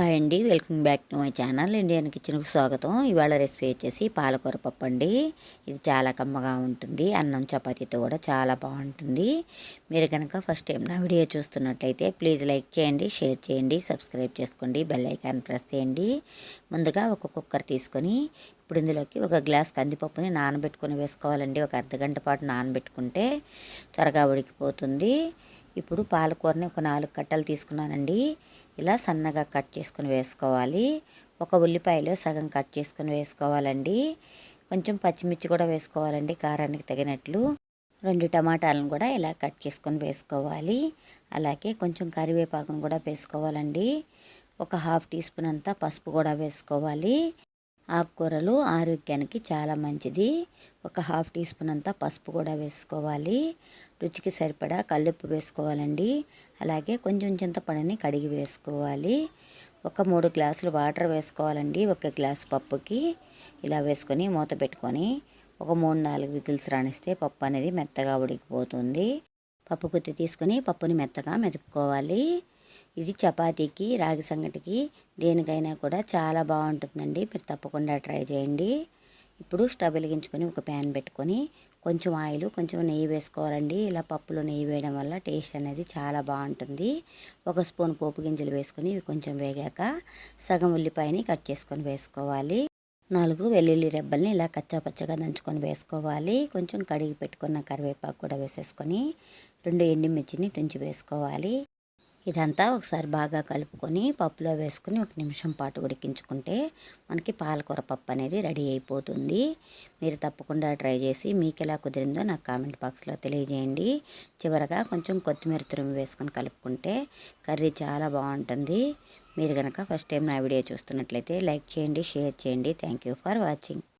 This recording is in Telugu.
హాయ్ అండి. Welcome back to my channel. Indian కిచెన్కి స్వాగతం. ఇవాళ రెసిపీ వచ్చేసి పాలకూర పప్పు అండి. ఇది చాలా కమ్మగా ఉంటుంది. అన్నం చపాతీతో కూడా చాలా బాగుంటుంది. మీరు కనుక ఫస్ట్ టైం నా వీడియో చూస్తున్నట్లయితే ప్లీజ్ లైక్ చేయండి షేర్ చేయండి సబ్స్క్రైబ్ చేసుకోండి బెల్ ఐకాన్ ప్రెస్ చేయండి. ముందుగా ఒక కుక్కర్ తీసుకొని ఇప్పుడు ఇందులోకి ఒక గ్లాస్ కందిపప్పుని నానబెట్టుకొని వేసుకోవాలండి. ఒక అర్ధగంట పాటు నానబెట్టుకుంటే త్వరగా ఉడికిపోతుంది. ఇప్పుడు పాలకూరని ఒక నాలుగు కట్టలు తీసుకున్నానండి. ఇలా సన్నగా కట్ చేసుకుని వేసుకోవాలి. ఒక ఉల్లిపాయలో సగం కట్ చేసుకుని వేసుకోవాలండి. కొంచెం పచ్చిమిర్చి కూడా వేసుకోవాలండి కారానికి తగినట్లు. రెండు టమాటాలను కూడా ఇలా కట్ చేసుకొని వేసుకోవాలి. అలాగే కొంచెం కరివేపాకును కూడా వేసుకోవాలండి. ఒక హాఫ్ టీ స్పూన్ అంతా పసుపు కూడా వేసుకోవాలి. ఆకుకూరలు ఆరోగ్యానికి చాలా మంచిది. ఒక హాఫ్ టీ స్పూన్ అంతా పసుపు కూడా వేసుకోవాలి. రుచికి సరిపడా కల్లుప్పు వేసుకోవాలండి. అలాగే కొంచెం చింతపండుని కడిగి వేసుకోవాలి. ఒక మూడు గ్లాసులు వాటర్ వేసుకోవాలండి ఒక గ్లాస్ పప్పుకి. ఇలా వేసుకొని మూత పెట్టుకొని ఒక మూడు నాలుగు విజిల్స్ రాణిస్తే పప్పు అనేది మెత్తగా ఉడికిపోతుంది. పప్పు గుత్తి తీసుకొని పప్పుని మెత్తగా మెదుపుకోవాలి. ఇది చపాతీకి రాగి సంగటికి దేనికైనా కూడా చాలా బాగుంటుందండి. మీరు తప్పకుండా ట్రై చేయండి. ఇప్పుడు స్టవ్ వెలిగించుకొని ఒక ప్యాన్ పెట్టుకొని కొంచెం ఆయిల్ కొంచెం నెయ్యి వేసుకోవాలండి. ఇలా పప్పులో నెయ్యి వేయడం వల్ల టేస్ట్ అనేది చాలా బాగుంటుంది. ఒక స్పూన్ పోపు గింజలు వేసుకొని ఇవి కొంచెం వేగాక సగం ఉల్లిపాయని కట్ చేసుకొని వేసుకోవాలి. నాలుగు వెల్లుల్లి రెబ్బల్ని ఇలా కచ్చాపచ్చగా దంచుకొని వేసుకోవాలి. కొంచెం కడిగి పెట్టుకున్న కరివేపాకు కూడా వేసేసుకొని రెండు ఎండుమిర్చిని తుంచి వేసుకోవాలి. ఇదంతా ఒకసారి బాగా కలుపుకొని పప్పులో వేసుకొని ఒక నిమిషం పాటు ఉడికించుకుంటే మనకి పాలకూర పప్పు అనేది రెడీ అయిపోతుంది. మీరు తప్పకుండా ట్రై చేసి మీకు ఎలా కుదిరిందో నాకు కామెంట్ బాక్స్లో తెలియజేయండి. చివరగా కొంచెం కొత్తిమీర తురుము వేసుకొని కలుపుకుంటే కర్రీ చాలా బాగుంటుంది. మీరు కనుక ఫస్ట్ టైం నా వీడియో చూస్తున్నట్లయితే లైక్ చేయండి షేర్ చేయండి. Thank for watching